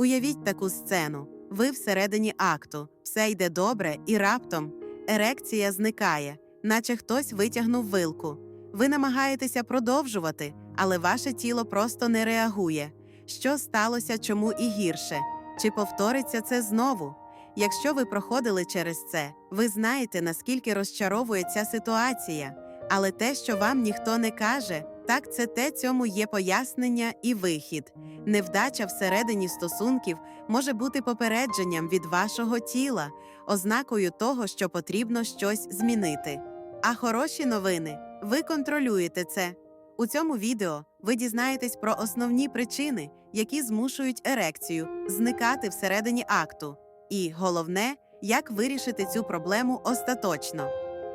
Уявіть таку сцену. Ви всередині акту, все йде добре, і раптом ерекція зникає, наче хтось витягнув вилку. Ви намагаєтеся продовжувати, але ваше тіло просто не реагує. Що сталося, чому і гірше? Чи повториться це знову? Якщо ви проходили через це, ви знаєте, наскільки розчаровує ця ситуація. Але те, що вам ніхто не каже, так це те цьому є пояснення і вихід. Невдача всередині стосунків може бути попередженням від вашого тіла, ознакою того, що потрібно щось змінити. А хороші новини ви контролюєте це. У цьому відео ви дізнаєтесь про основні причини, які змушують ерекцію зникати всередині акту. І головне, як вирішити цю проблему остаточно.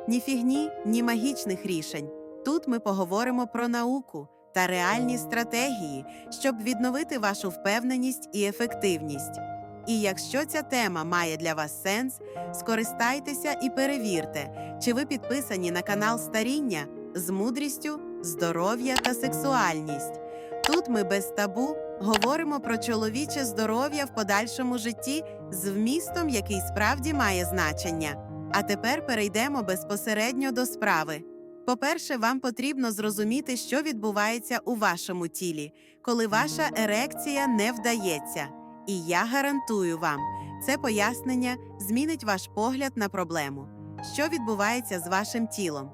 Ні фігні, ні магічних рішень. Тут ми поговоримо про науку та реальні стратегії, щоб відновити вашу впевненість і ефективність. І якщо ця тема має для вас сенс, скористайтеся і перевірте, чи ви підписані на канал Старіння з мудрістю, здоров'я та сексуальність. Тут ми без табу говоримо про чоловіче здоров'я в подальшому житті з вмістом, який справді має значення. А тепер перейдемо безпосередньо до справи. По-перше, вам потрібно зрозуміти, що відбувається у вашому тілі, коли ваша ерекція не вдається. І я гарантую вам, це пояснення змінить ваш погляд на проблему. Що відбувається з вашим тілом?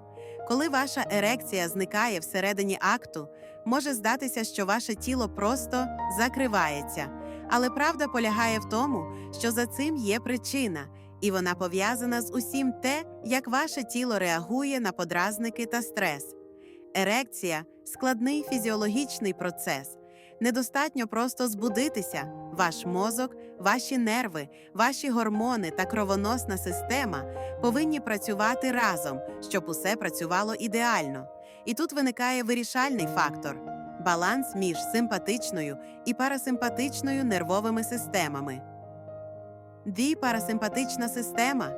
Коли ваша ерекція зникає всередині акту, може здатися, що ваше тіло просто закривається. Але правда полягає в тому, що за цим є причина, і вона пов'язана з усім те, як ваше тіло реагує на подразники та стрес. Ерекція складний фізіологічний процес. Недостатньо просто збудитися. Ваш мозок, ваші нерви, ваші гормони та кровоносна система повинні працювати разом, щоб усе працювало ідеально. І тут виникає вирішальний фактор баланс між симпатичною і парасимпатичною нервовими системами. Дві парасимпатична система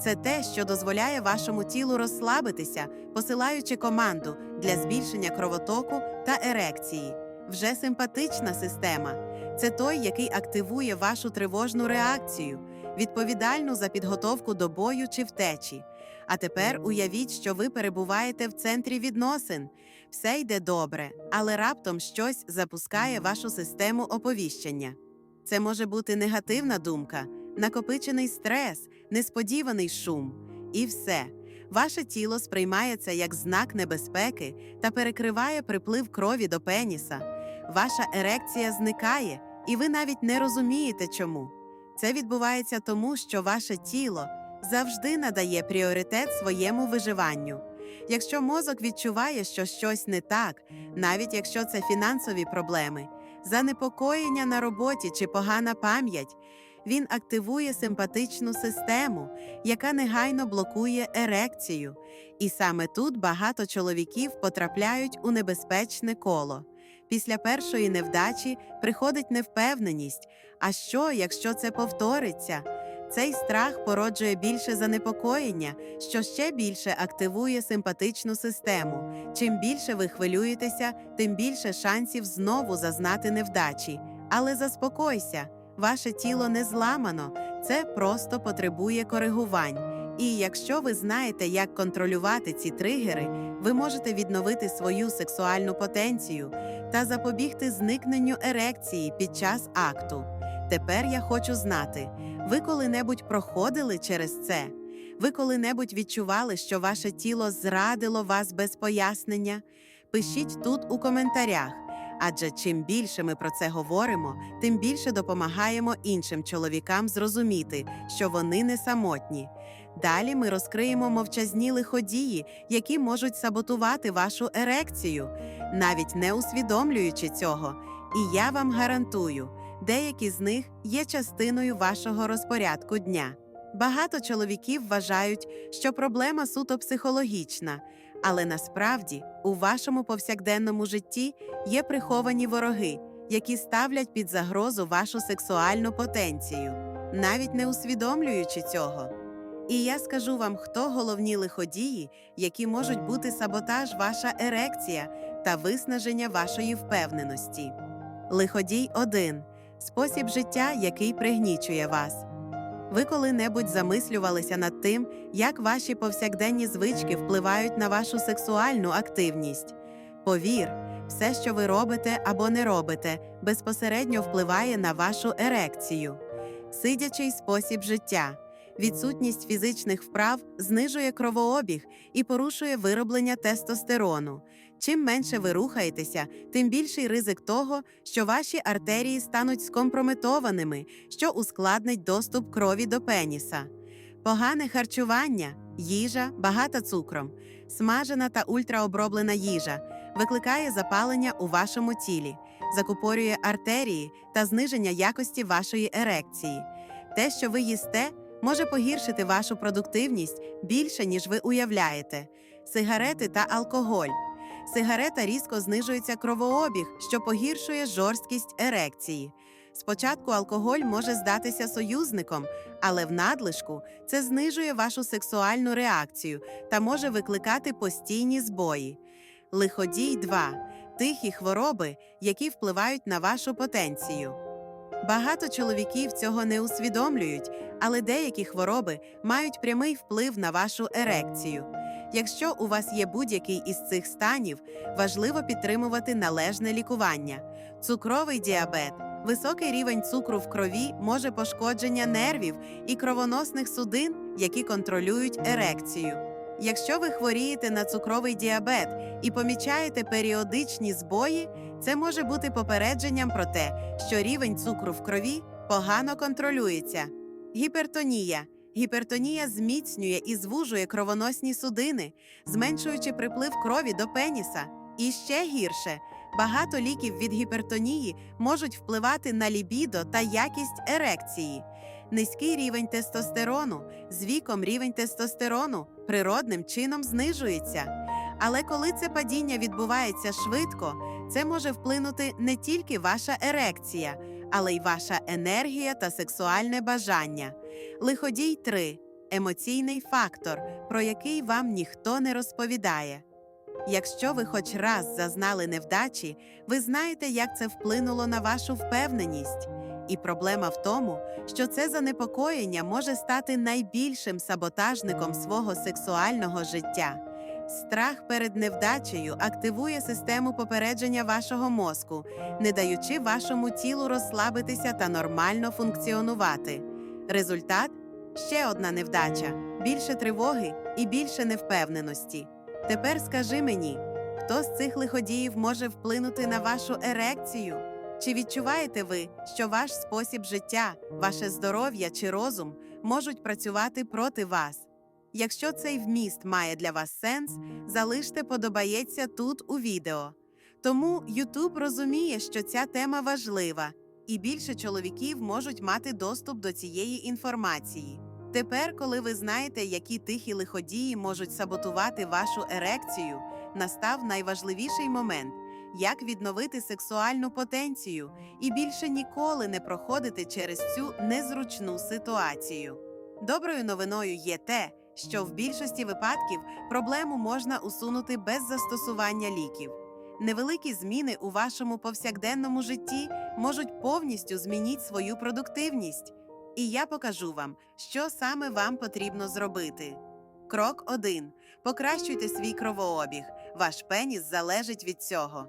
це те, що дозволяє вашому тілу розслабитися, посилаючи команду для збільшення кровотоку та ерекції. Вже симпатична система це той, який активує вашу тривожну реакцію, відповідальну за підготовку до бою чи втечі. А тепер уявіть, що ви перебуваєте в центрі відносин. Все йде добре, але раптом щось запускає вашу систему оповіщення. Це може бути негативна думка, накопичений стрес, несподіваний шум. І все. Ваше тіло сприймає це як знак небезпеки та перекриває приплив крові до пеніса. Ваша ерекція зникає, і ви навіть не розумієте чому. Це відбувається тому, що ваше тіло завжди надає пріоритет своєму виживанню. Якщо мозок відчуває, що щось не так, навіть якщо це фінансові проблеми, занепокоєння на роботі чи погана пам'ять, він активує симпатичну систему, яка негайно блокує ерекцію. І саме тут багато чоловіків потрапляють у небезпечне коло. Після першої невдачі приходить невпевненість. А що, якщо це повториться? Цей страх породжує більше занепокоєння, що ще більше активує симпатичну систему. Чим більше ви хвилюєтеся, тим більше шансів знову зазнати невдачі. Але заспокойся, ваше тіло не зламано, це просто потребує коригувань. І якщо ви знаєте, як контролювати ці тригери, ви можете відновити свою сексуальну потенцію та запобігти зникненню ерекції під час акту. Тепер я хочу знати, ви коли-небудь проходили через це? Ви коли-небудь відчували, що ваше тіло зрадило вас без пояснення? Пишіть тут у коментарях. Адже чим більше ми про це говоримо, тим більше допомагаємо іншим чоловікам зрозуміти, що вони не самотні. Далі ми розкриємо мовчазні лиходії, які можуть саботувати вашу ерекцію, навіть не усвідомлюючи цього. І я вам гарантую, деякі з них є частиною вашого розпорядку дня. Багато чоловіків вважають, що проблема суто психологічна, але насправді у вашому повсякденному житті є приховані вороги, які ставлять під загрозу вашу сексуальну потенцію, навіть не усвідомлюючи цього. І я скажу вам, хто головні лиходії, які можуть бути саботаж, ваша ерекція та виснаження вашої впевненості. Лиходій 1. Спосіб життя, який пригнічує вас. Ви коли-небудь замислювалися над тим, як ваші повсякденні звички впливають на вашу сексуальну активність. Повір, все, що ви робите або не робите, безпосередньо впливає на вашу ерекцію. Сидячий спосіб життя. Відсутність фізичних вправ знижує кровообіг і порушує вироблення тестостерону. Чим менше ви рухаєтеся, тим більший ризик того, що ваші артерії стануть скомпрометованими, що ускладнить доступ крові до пеніса. Погане харчування, їжа багата цукром, смажена та ультраоброблена їжа викликає запалення у вашому тілі, закупорює артерії та зниження якості вашої ерекції. Те, що ви їсте, може погіршити вашу продуктивність більше, ніж ви уявляєте. Сигарети та алкоголь. Сигарета різко знижується кровообіг, що погіршує жорсткість ерекції. Спочатку алкоголь може здатися союзником, але в надлишку це знижує вашу сексуальну реакцію та може викликати постійні збої. Лиходій 2. тихі хвороби, які впливають на вашу потенцію. Багато чоловіків цього не усвідомлюють, але деякі хвороби мають прямий вплив на вашу ерекцію. Якщо у вас є будь-який із цих станів, важливо підтримувати належне лікування. Цукровий діабет, високий рівень цукру в крові може пошкодження нервів і кровоносних судин, які контролюють ерекцію. Якщо ви хворієте на цукровий діабет і помічаєте періодичні збої, це може бути попередженням про те, що рівень цукру в крові погано контролюється. Гіпертонія. Гіпертонія зміцнює і звужує кровоносні судини, зменшуючи приплив крові до пеніса. І ще гірше, багато ліків від гіпертонії можуть впливати на лібідо та якість ерекції. Низький рівень тестостерону з віком рівень тестостерону природним чином знижується. Але коли це падіння відбувається швидко, це може вплинути не тільки ваша ерекція, але й ваша енергія та сексуальне бажання. Лиходій 3. емоційний фактор, про який вам ніхто не розповідає. Якщо ви хоч раз зазнали невдачі, ви знаєте, як це вплинуло на вашу впевненість. І проблема в тому, що це занепокоєння може стати найбільшим саботажником свого сексуального життя. Страх перед невдачею активує систему попередження вашого мозку, не даючи вашому тілу розслабитися та нормально функціонувати. Результат ще одна невдача, більше тривоги і більше невпевненості. Тепер скажи мені, хто з цих лиходіїв може вплинути на вашу ерекцію? Чи відчуваєте ви, що ваш спосіб життя, ваше здоров'я чи розум можуть працювати проти вас? Якщо цей вміст має для вас сенс, залиште подобається тут у відео. Тому YouTube розуміє, що ця тема важлива, і більше чоловіків можуть мати доступ до цієї інформації. Тепер, коли ви знаєте, які тихі лиходії можуть саботувати вашу ерекцію, настав найважливіший момент як відновити сексуальну потенцію і більше ніколи не проходити через цю незручну ситуацію. Доброю новиною є те, що в більшості випадків проблему можна усунути без застосування ліків. Невеликі зміни у вашому повсякденному житті можуть повністю змінити свою продуктивність. І я покажу вам, що саме вам потрібно зробити. Крок 1. Покращуйте свій кровообіг. Ваш пеніс залежить від цього.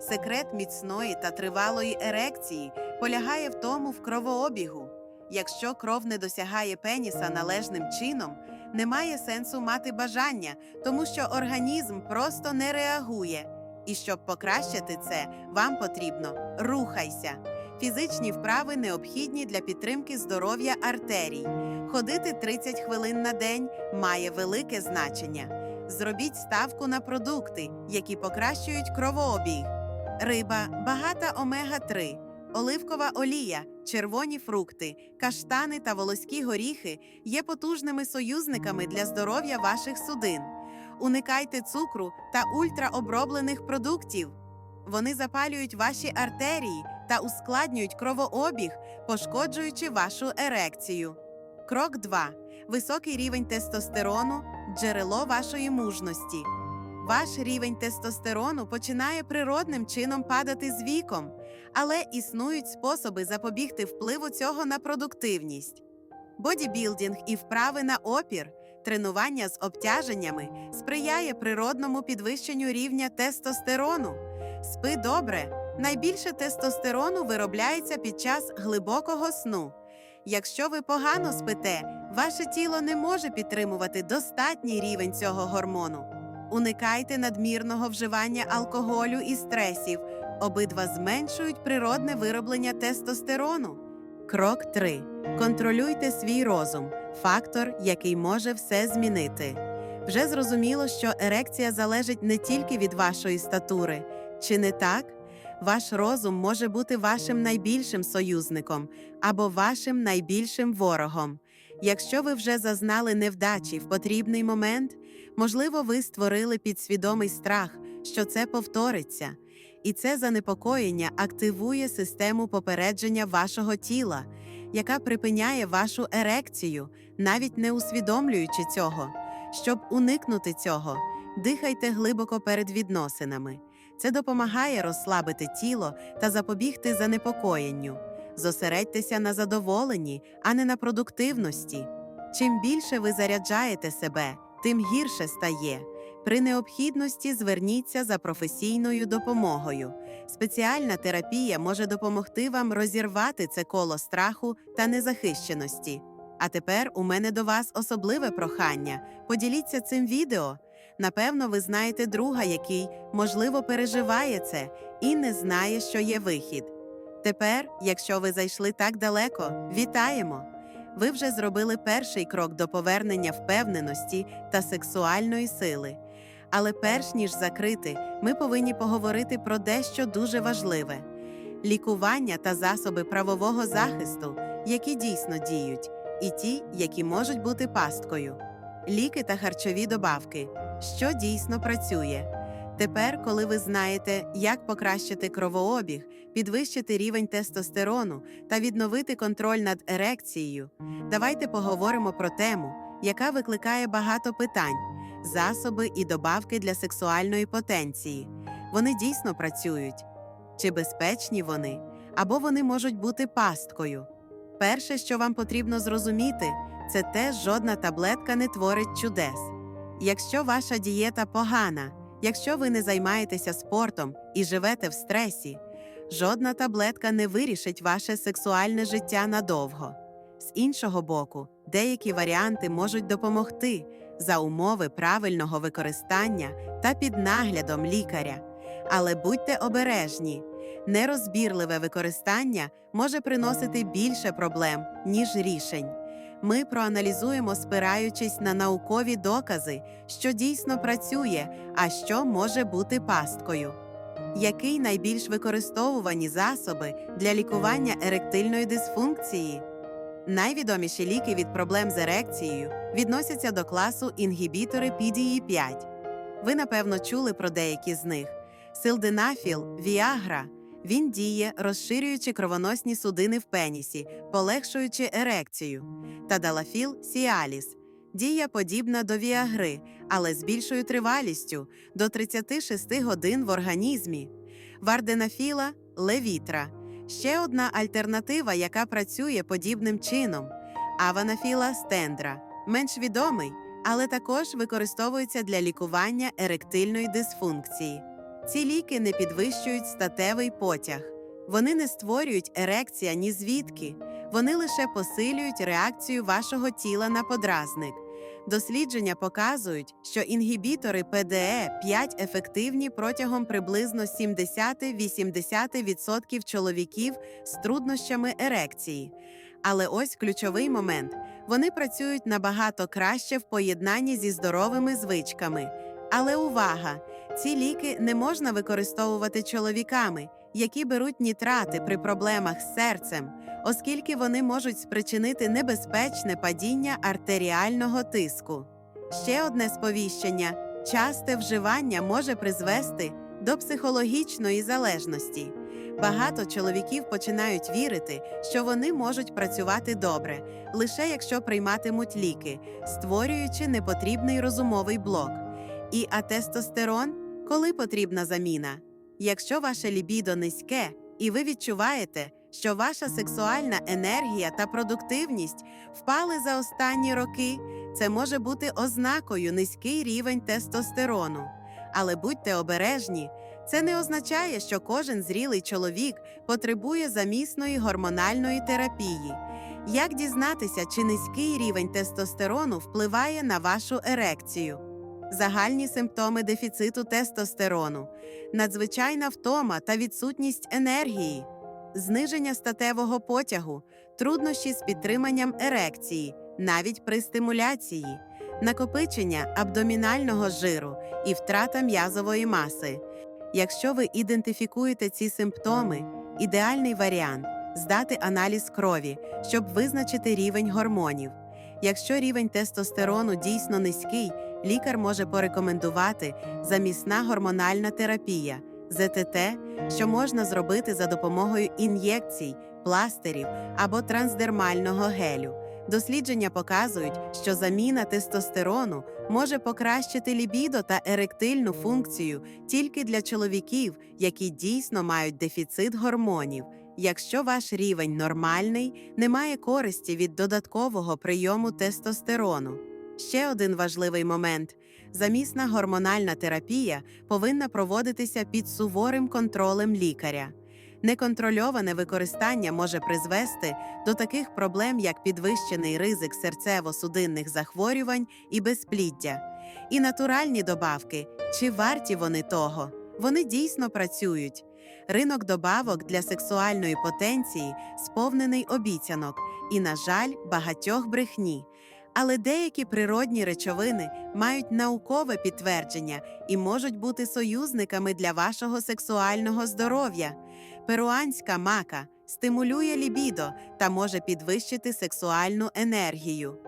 Секрет міцної та тривалої ерекції полягає в тому в кровообігу. Якщо кров не досягає пеніса належним чином, немає сенсу мати бажання, тому що організм просто не реагує. І щоб покращити це, вам потрібно рухайся. Фізичні вправи необхідні для підтримки здоров'я артерій. Ходити 30 хвилин на день має велике значення. Зробіть ставку на продукти, які покращують кровообіг. Риба багата омега-3, оливкова олія, червоні фрукти, каштани та волоські горіхи є потужними союзниками для здоров'я ваших судин. Уникайте цукру та ультраоброблених продуктів. Вони запалюють ваші артерії та ускладнюють кровообіг, пошкоджуючи вашу ерекцію. Крок 2. Високий рівень тестостерону джерело вашої мужності. Ваш рівень тестостерону починає природним чином падати з віком, але існують способи запобігти впливу цього на продуктивність. Бодібілдинг і вправи на опір, тренування з обтяженнями сприяє природному підвищенню рівня тестостерону. Спи добре. Найбільше тестостерону виробляється під час глибокого сну. Якщо ви погано спите, ваше тіло не може підтримувати достатній рівень цього гормону. Уникайте надмірного вживання алкоголю і стресів. Обидва зменшують природне вироблення тестостерону. Крок 3. Контролюйте свій розум фактор, який може все змінити. Вже зрозуміло, що ерекція залежить не тільки від вашої статури, чи не так? Ваш розум може бути вашим найбільшим союзником або вашим найбільшим ворогом. Якщо ви вже зазнали невдачі в потрібний момент, можливо, ви створили підсвідомий страх, що це повториться, і це занепокоєння активує систему попередження вашого тіла, яка припиняє вашу ерекцію, навіть не усвідомлюючи цього. Щоб уникнути цього, дихайте глибоко перед відносинами. Це допомагає розслабити тіло та запобігти занепокоєнню. Зосередьтеся на задоволенні, а не на продуктивності. Чим більше ви заряджаєте себе, тим гірше стає. При необхідності зверніться за професійною допомогою. Спеціальна терапія може допомогти вам розірвати це коло страху та незахищеності. А тепер у мене до вас особливе прохання. Поділіться цим відео. Напевно, ви знаєте друга, який, можливо, переживає це і не знає, що є вихід. Тепер, якщо ви зайшли так далеко, вітаємо! Ви вже зробили перший крок до повернення впевненості та сексуальної сили. Але перш ніж закрити, ми повинні поговорити про дещо дуже важливе: лікування та засоби правового захисту, які дійсно діють, і ті, які можуть бути пасткою, ліки та харчові добавки, що дійсно працює. Тепер, коли ви знаєте, як покращити кровообіг, підвищити рівень тестостерону та відновити контроль над ерекцією, давайте поговоримо про тему, яка викликає багато питань: засоби і добавки для сексуальної потенції. Вони дійсно працюють. Чи безпечні вони, або вони можуть бути пасткою? Перше, що вам потрібно зрозуміти, це те, жодна таблетка не творить чудес. Якщо ваша дієта погана, якщо ви не займаєтеся спортом і живете в стресі, жодна таблетка не вирішить ваше сексуальне життя надовго. З іншого боку, деякі варіанти можуть допомогти за умови правильного використання та під наглядом лікаря. Але будьте обережні. Нерозбірливе використання може приносити більше проблем, ніж рішень. Ми проаналізуємо, спираючись на наукові докази, що дійсно працює, а що може бути пасткою. Який найбільш використовувані засоби для лікування еректильної дисфункції? Найвідоміші ліки від проблем з ерекцією відносяться до класу інгібітори PDE5. Ви, напевно, чули про деякі з них: силденафіл, Віагра. Він діє, розширюючи кровоносні судини в пенісі, полегшуючи ерекцію. Та далафіл Сіаліс дія подібна до віагри, але з більшою тривалістю до 36 годин в організмі. Варденафіла левітра ще одна альтернатива, яка працює подібним чином. Аванафіла стендра менш відомий, але також використовується для лікування еректильної дисфункції. Ці ліки не підвищують статевий потяг, вони не створюють ерекція ні звідки, вони лише посилюють реакцію вашого тіла на подразник. Дослідження показують, що інгібітори ПДЕ 5 ефективні протягом приблизно 70-80% чоловіків з труднощами ерекції. Але ось ключовий момент: вони працюють набагато краще в поєднанні зі здоровими звичками. Але увага! Ці ліки не можна використовувати чоловіками, які беруть нітрати при проблемах з серцем, оскільки вони можуть спричинити небезпечне падіння артеріального тиску. Ще одне сповіщення: часте вживання може призвести до психологічної залежності. Багато чоловіків починають вірити, що вони можуть працювати добре, лише якщо прийматимуть ліки, створюючи непотрібний розумовий блок. І а тестостерон, коли потрібна заміна? Якщо ваше лібідо низьке, і ви відчуваєте, що ваша сексуальна енергія та продуктивність впали за останні роки, це може бути ознакою низький рівень тестостерону. Але будьте обережні, це не означає, що кожен зрілий чоловік потребує замісної гормональної терапії. Як дізнатися, чи низький рівень тестостерону впливає на вашу ерекцію? Загальні симптоми дефіциту тестостерону, надзвичайна втома та відсутність енергії, зниження статевого потягу, труднощі з підтриманням ерекції, навіть при стимуляції, накопичення абдомінального жиру і втрата м'язової маси. Якщо ви ідентифікуєте ці симптоми, ідеальний варіант здати аналіз крові, щоб визначити рівень гормонів. Якщо рівень тестостерону дійсно низький, лікар може порекомендувати замісна гормональна терапія ЗТТ, що можна зробити за допомогою ін'єкцій, пластирів або трансдермального гелю. Дослідження показують, що заміна тестостерону може покращити лібідо та еректильну функцію тільки для чоловіків, які дійсно мають дефіцит гормонів. Якщо ваш рівень нормальний, немає користі від додаткового прийому тестостерону. Ще один важливий момент: замісна гормональна терапія повинна проводитися під суворим контролем лікаря. Неконтрольоване використання може призвести до таких проблем, як підвищений ризик серцево-судинних захворювань і безпліддя. І натуральні добавки, чи варті вони того? Вони дійсно працюють. Ринок добавок для сексуальної потенції сповнений обіцянок і, на жаль, багатьох брехні. Але деякі природні речовини мають наукове підтвердження і можуть бути союзниками для вашого сексуального здоров'я. Перуанська мака стимулює лібідо та може підвищити сексуальну енергію.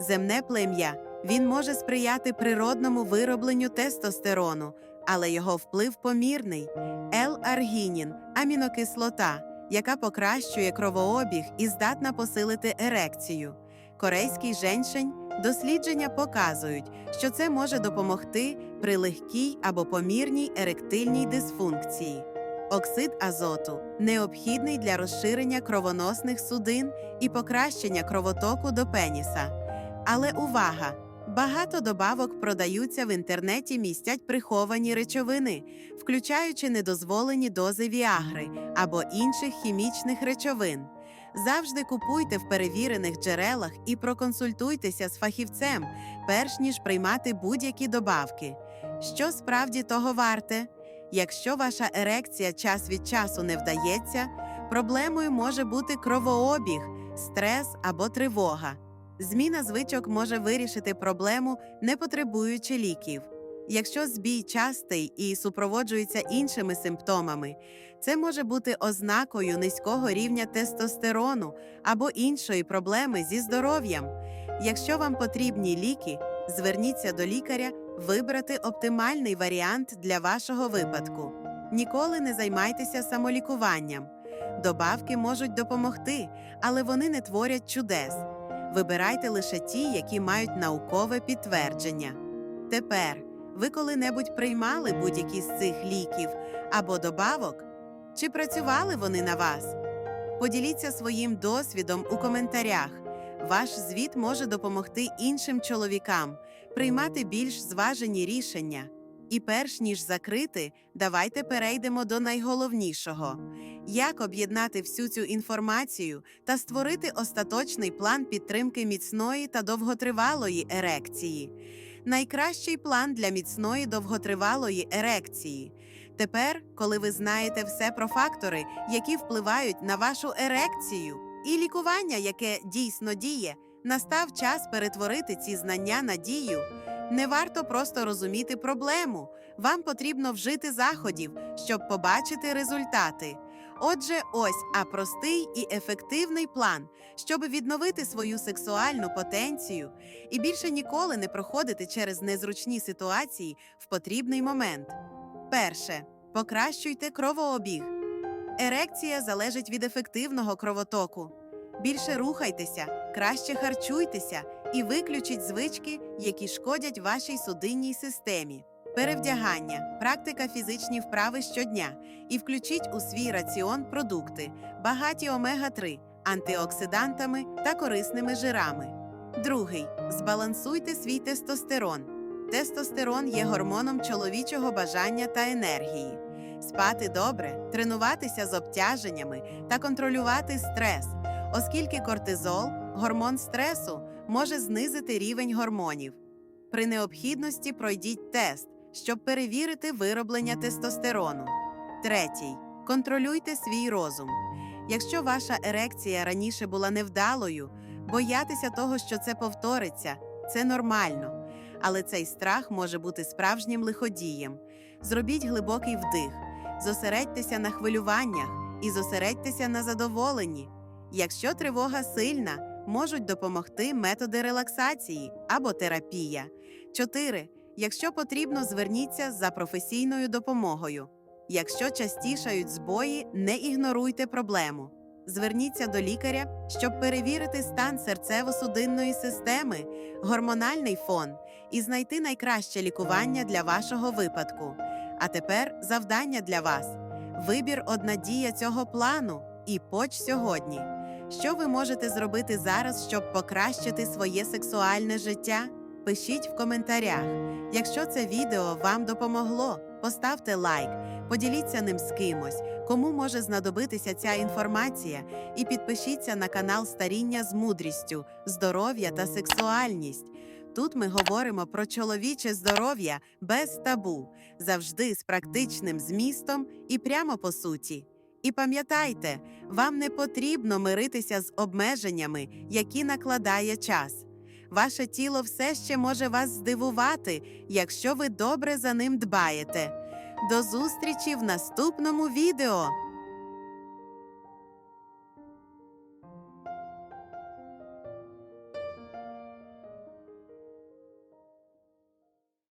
Земне плем'я він може сприяти природному виробленню тестостерону, але його вплив помірний. Л-аргінін амінокислота, яка покращує кровообіг і здатна посилити ерекцію. Корейський женьшень дослідження показують, що це може допомогти при легкій або помірній еректильній дисфункції. Оксид азоту необхідний для розширення кровоносних судин і покращення кровотоку до пеніса. Але увага! Багато добавок продаються в інтернеті, містять приховані речовини, включаючи недозволені дози віагри або інших хімічних речовин. Завжди купуйте в перевірених джерелах і проконсультуйтеся з фахівцем, перш ніж приймати будь-які добавки. Що справді того варте? Якщо ваша ерекція час від часу не вдається, проблемою може бути кровообіг, стрес або тривога. Зміна звичок може вирішити проблему, не потребуючи ліків. Якщо збій частий і супроводжується іншими симптомами, це може бути ознакою низького рівня тестостерону або іншої проблеми зі здоров'ям. Якщо вам потрібні ліки, зверніться до лікаря вибрати оптимальний варіант для вашого випадку. Ніколи не займайтеся самолікуванням. Добавки можуть допомогти, але вони не творять чудес. Вибирайте лише ті, які мають наукове підтвердження. Тепер ви коли-небудь приймали будь-які з цих ліків або добавок? Чи працювали вони на вас? Поділіться своїм досвідом у коментарях. Ваш звіт може допомогти іншим чоловікам приймати більш зважені рішення. І перш ніж закрити, давайте перейдемо до найголовнішого: як об'єднати всю цю інформацію та створити остаточний план підтримки міцної та довготривалої ерекції. Найкращий план для міцної довготривалої ерекції. Тепер, коли ви знаєте все про фактори, які впливають на вашу ерекцію, і лікування, яке дійсно діє, настав час перетворити ці знання на дію. Не варто просто розуміти проблему. Вам потрібно вжити заходів, щоб побачити результати. Отже, ось а простий і ефективний план, щоб відновити свою сексуальну потенцію і більше ніколи не проходити через незручні ситуації в потрібний момент. Перше покращуйте кровообіг. Ерекція залежить від ефективного кровотоку. Більше рухайтеся, краще харчуйтеся і виключіть звички, які шкодять вашій судинній системі. Перевдягання, практика фізичні вправи щодня і включіть у свій раціон продукти, багаті омега-3, антиоксидантами та корисними жирами. Другий збалансуйте свій тестостерон. Тестостерон є гормоном чоловічого бажання та енергії. Спати добре, тренуватися з обтяженнями та контролювати стрес, оскільки кортизол, гормон стресу, може знизити рівень гормонів. При необхідності пройдіть тест, щоб перевірити вироблення тестостерону. Третій. Контролюйте свій розум. Якщо ваша ерекція раніше була невдалою, боятися того, що це повториться, це нормально. Але цей страх може бути справжнім лиходієм. Зробіть глибокий вдих, зосередьтеся на хвилюваннях і зосередьтеся на задоволенні. Якщо тривога сильна, можуть допомогти методи релаксації або терапія. 4. Якщо потрібно, зверніться за професійною допомогою. Якщо частішають збої, не ігноруйте проблему. Зверніться до лікаря, щоб перевірити стан серцево-судинної системи, гормональний фон і знайти найкраще лікування для вашого випадку. А тепер завдання для вас: вибір одна дія цього плану і поч сьогодні. Що ви можете зробити зараз, щоб покращити своє сексуальне життя? Пишіть в коментарях. Якщо це відео вам допомогло, поставте лайк, поділіться ним з кимось, кому може знадобитися ця інформація, і підпишіться на канал Старіння з мудрістю, здоров'я та сексуальність. Тут ми говоримо про чоловіче здоров'я без табу, завжди з практичним змістом і прямо по суті. І пам'ятайте, вам не потрібно миритися з обмеженнями, які накладає час. Ваше тіло все ще може вас здивувати, якщо ви добре за ним дбаєте. До зустрічі в наступному відео!